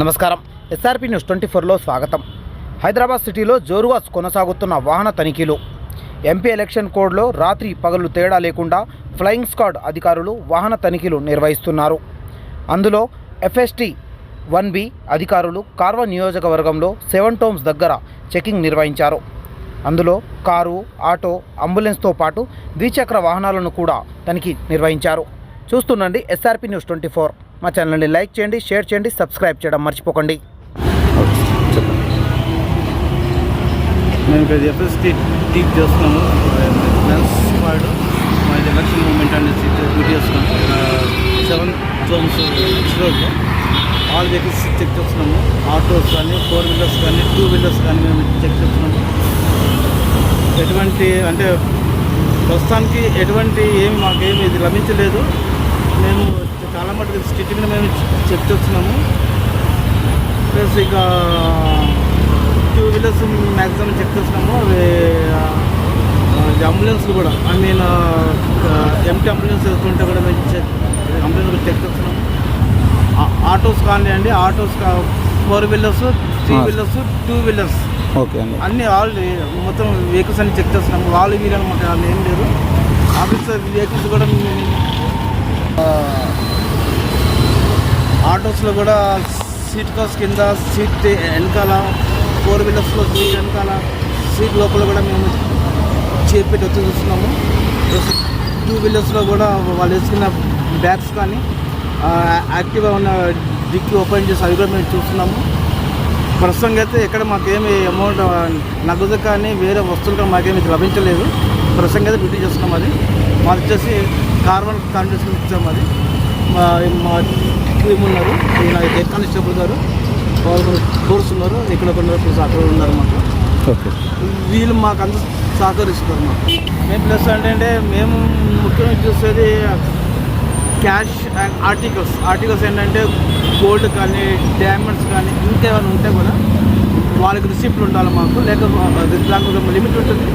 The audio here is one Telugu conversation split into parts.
నమస్కారం. ఎస్ఆర్పి న్యూస్ ట్వంటీ ఫోర్లో స్వాగతం. హైదరాబాద్ సిటీలో జోరుగా కొనసాగుతున్న వాహన తనిఖీలు. ఎంపీ ఎలక్షన్ కోడ్లో రాత్రి పగలు తేడా లేకుండా ఫ్లయింగ్ స్క్వాడ్ అధికారులు వాహన తనిఖీలు నిర్వహిస్తున్నారు. అందులో ఎఫ్ఎస్టీ వన్ బి అధికారులు కార్వ నియోజకవర్గంలో సెవెన్ టోమ్స్ దగ్గర చెకింగ్ నిర్వహించారు. అందులో కారు ఆటో అంబులెన్స్తో పాటు ద్విచక్ర వాహనాలను కూడా తనిఖీ నిర్వహించారు. చూస్తుండండి ఎస్ఆర్పి న్యూస్ ట్వంటీ ఫోర్. మా ఛానల్ని లైక్ చేయండి షేర్ చేయండి సబ్స్క్రైబ్ చేయడం మర్చిపోకండి. మేము ఇక్కడ ఎఫ్ఎస్టీ టీక్ uh, చేస్తున్నాము లెన్స్ స్క్వాడ్ మా ఎలక్షన్ మూమెంట్ అనేసి డ్యూటీ చేస్తున్నాము సెవెన్ జోన్స్ రోడ్లో ఆల్ వెహికల్స్ చెక్ చేస్తున్నాము. ఆటోస్ కానీ ఫోర్ వీలర్స్ కానీ టూ వీలర్స్ కానీ మేము చెక్ చేస్తున్నాము. ఎటువంటి అంటే ప్రస్తుతానికి ఎటువంటి ఏమి మాకేమి ఇది లభించలేదు. మేము చాలా మటుకు స్టిచ్చింగ్ మేము చెక్ చేస్తున్నాము ప్లస్ ఇక టూ వీలర్స్ మ్యాక్సిమం చెక్ చేస్తున్నాము అవి అంబులెన్స్ కూడా. ఐ మీన్ ఎంటీ అంబులెన్స్ వెళ్తుంటే కూడా మేము అంబులెన్స్ కూడా చెక్ చేస్తున్నాము ఆటోస్ కానివ్వండి autos four wheelers three. Wheelers two wheelers. Okay అండి. అన్ని ఆల్ మొత్తం వెహికల్స్ అన్ని చెక్ చేస్తున్నాము వాళ్ళు వీలు అనమాట వాళ్ళు ఏం లేదు ఆఫీసర్ వెహికల్స్ కూడా ఆటోస్లో కూడా సీట్ కాస్ కింద సీట్ వెనకాల ఫోర్ వీలర్స్లో సీట్ వెనకాల సీట్ లోపల కూడా మేము చేపెట్టి వచ్చి చూస్తున్నాము టూ వీలర్స్లో కూడా వాళ్ళు వేసుకున్న బ్యాగ్స్ కానీ యాక్టివ్గా ఉన్న డిక్కి ఓపెన్ చేసి అవి కూడా మేము చూస్తున్నాము. ప్రస్తుతంగా అయితే ఎక్కడ మాకేమి అమౌంట్ నగదు కానీ వేరే వస్తువులు కానీ మాకేమి లభించలేదు. ప్రస్తుతంగా అయితే డ్యూటీ చేస్తున్నాం అది. మాది వచ్చేసి కార్బన్ కాంట్రిబ్యూషన్ ఇచ్చాం అది. మా మా టీం ఉన్నారు. ఈయన హెడ్ కానిస్టేబుల్ గారు వాళ్ళు ఫోర్స్ ఉన్నారు ఇక్కడ ఉన్నారు ప్లస్ అక్కడ ఉన్నారు మాకు. వీళ్ళు మాకు అంత సహకరిస్తున్నారు మాకు. మేము ప్లస్ అంటే మేము ముఖ్యంగా చూసేది క్యాష్ అండ్ ఆర్టికల్స్. ఆర్టికల్స్ ఏంటంటే గోల్డ్ కానీ డైమండ్స్ కానీ ఇంకేమైనా ఉంటే కూడా వాళ్ళకి రిసిప్ట్లు ఉండాలి మాకు. లేక దానికి లిమిట్ ఉంటుంది?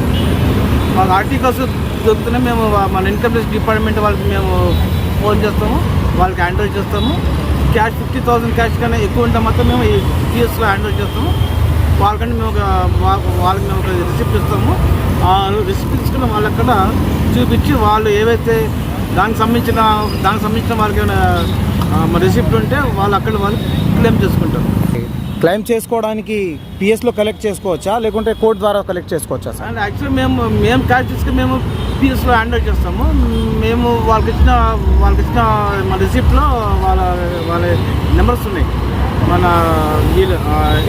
మాకు ఆర్టికల్స్ దొరుకుతూనే మేము మన ఇన్కమ్ ట్యాక్స్ డిపార్ట్మెంట్ వాళ్ళకి మేము ఫోన్ చేస్తాము. వాళ్ళకి హ్యాండిల్ చేస్తాము. క్యాష్ ఫిఫ్టీ థౌసండ్ క్యాష్ కన్నా ఎక్కువ ఉంటే మాత్రం మేము ఈ పిఎస్లో హ్యాండిల్ చేస్తాము. వాళ్ళకంటే మేము ఒక వాళ్ళకి మేము ఒక రిసిప్ట్ ఇస్తాము. ఆ రిసిప్ట్ తీసుకున్న వాళ్ళక్కడ చూపించి వాళ్ళు ఏవైతే దానికి సంబంధించిన దానికి సంబంధించిన వాళ్ళకి ఏమైనా రిసిప్ట్ ఉంటే వాళ్ళు అక్కడ వాళ్ళు క్లెయిమ్ చేసుకుంటారు. క్లెయిమ్ చేసుకోవడానికి పిఎస్లో కలెక్ట్ చేసుకోవచ్చా? లేకుంటే కోర్ట్ ద్వారా కలెక్ట్ చేసుకోవచ్చా సార్? అండ్ యాక్చువల్లీ మేము మేము క్యాష్ తీసుకుని మేము పిఎస్లో హ్యాండిల్ చేస్తాము. మేము వాళ్ళకి ఇచ్చిన వాళ్ళకి ఇచ్చిన మన రిసిప్ట్లో వాళ్ళ వాళ్ళ నెంబర్స్ ఉన్నాయి. మన వీళ్ళు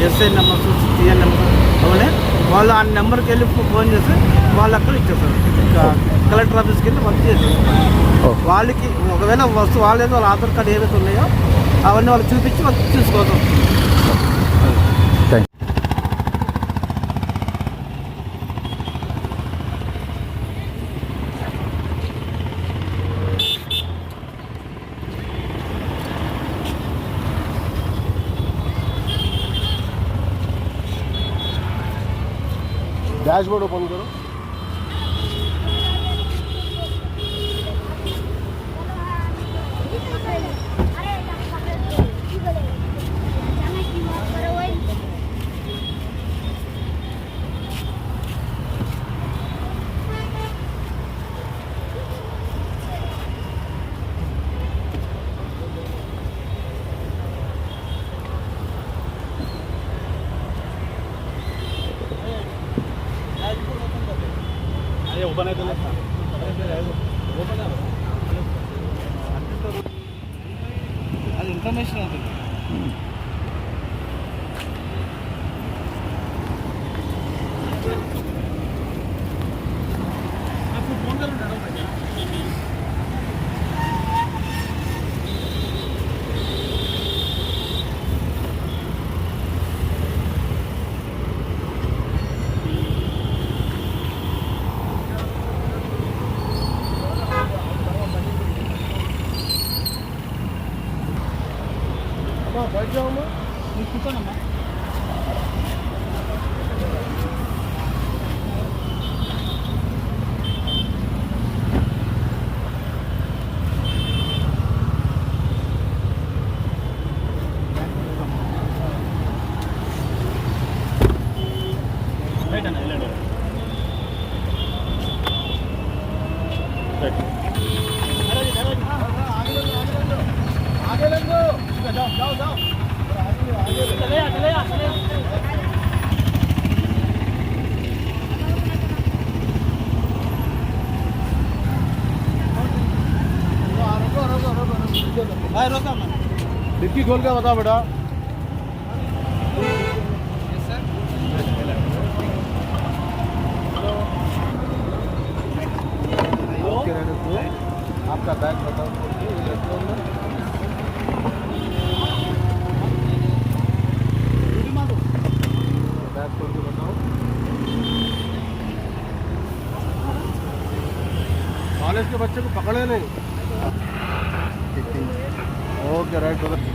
ఎస్ఐ నెంబర్స్ సిఎన్ నెంబర్స్ అవన్నీ. వాళ్ళు ఆ నెంబర్కి వెళ్ళి ఫోన్ చేస్తే వాళ్ళు అక్కడ ఇచ్చేస్తారు. ఇంకా కలెక్టర్ ఆఫీస్కి వెళ్ళి వర్క్ చేసేస్తారు. వాళ్ళకి ఒకవేళ వస్తు వాళ్ళేదో వాళ్ళ ఆధార్ కార్డు ఏవైతే ఉన్నాయో అవన్నీ వాళ్ళు చూపించి వాళ్ళు చూసుకోవడం ড্যাশবোর্ড ওপেন করো। उभं नाही दिलं इन्फॉर्मेशन होती bacağımı yıkıtan ama. खोल के बताओ बेटा। आपका बैग बताओ। कॉलेज के बच्चे को पकड़े नहीं। Okay right brother